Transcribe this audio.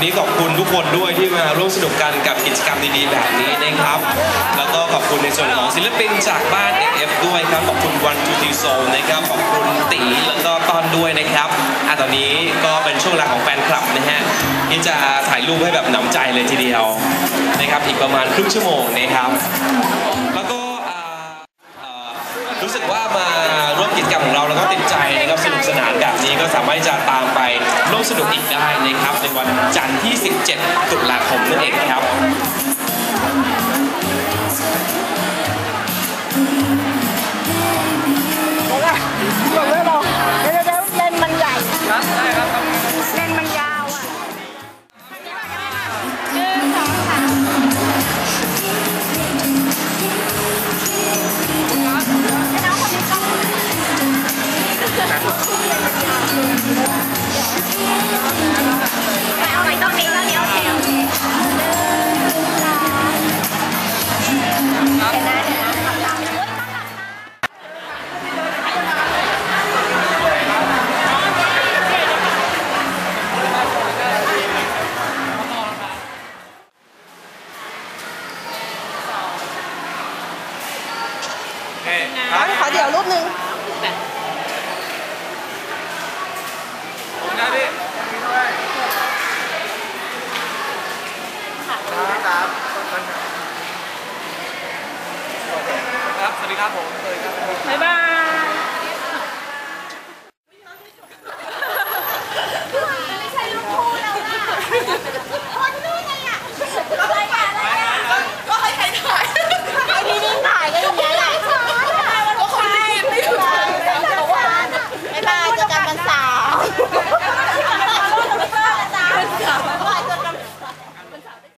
วันนี้ขอบคุณทุกคนด้วยที่มาร่วมสนุกกันกับกิจกรรมดีๆแบบนี้นะครับ แล้วก็ขอบคุณในส่วนของศิลปินจากบ้าน AF ด้วยครับ ขอบคุณวันทูทีโซนะครับ ขอบคุณตีแล้วก็ต้อนด้วยนะครับอะตอนนี้ก็เป็นช่วงเวลาของแฟนคลับนะฮะที่จะถ่ายรูปให้แบบหนำใจเลยทีเดียวนะครับอีกประมาณครึ่งชั่วโมงนะครับ แล้วก็รู้สึกว่ามาร่วมกิจกรรมของเราแล้วก็ติดใจนะครับ กสนานแบบนี้ก็สามารถจะตามไปร่วมสนุกอีกได้นะครับในวันจันทร์ที่ 17ตุ อ๋อขอเดี๋ยวรูปหนึงนะพี่คครับ สวัสดีครับผมบ๊ายบาย